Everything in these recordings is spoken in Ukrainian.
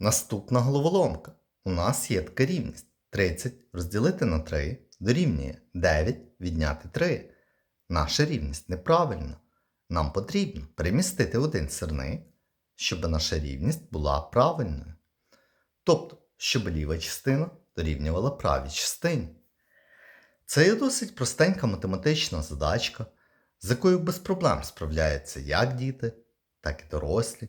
Наступна головоломка. У нас є така рівність. 30 розділити на 3 дорівнює 9 відняти 3. Наша рівність неправильна. Нам потрібно перемістити один сирник, щоб наша рівність була правильною. Тобто, щоб ліва частина дорівнювала правій частині. Це є досить простенька математична задачка, з якою без проблем справляються як діти, так і дорослі.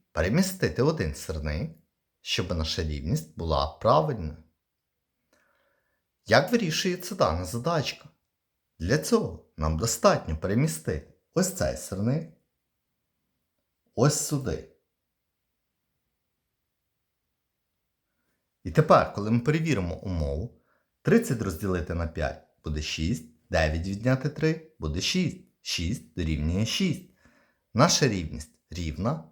перемістити один сирник, щоб наша рівність була правильною. Як вирішується дана задачка? Для цього нам достатньо перемістити ось цей сирник ось сюди. І тепер, коли ми перевіримо умову, 30 розділити на 5 буде 6, 9 відняти 3 буде 6, 6 дорівнює 6. Наша рівність рівна,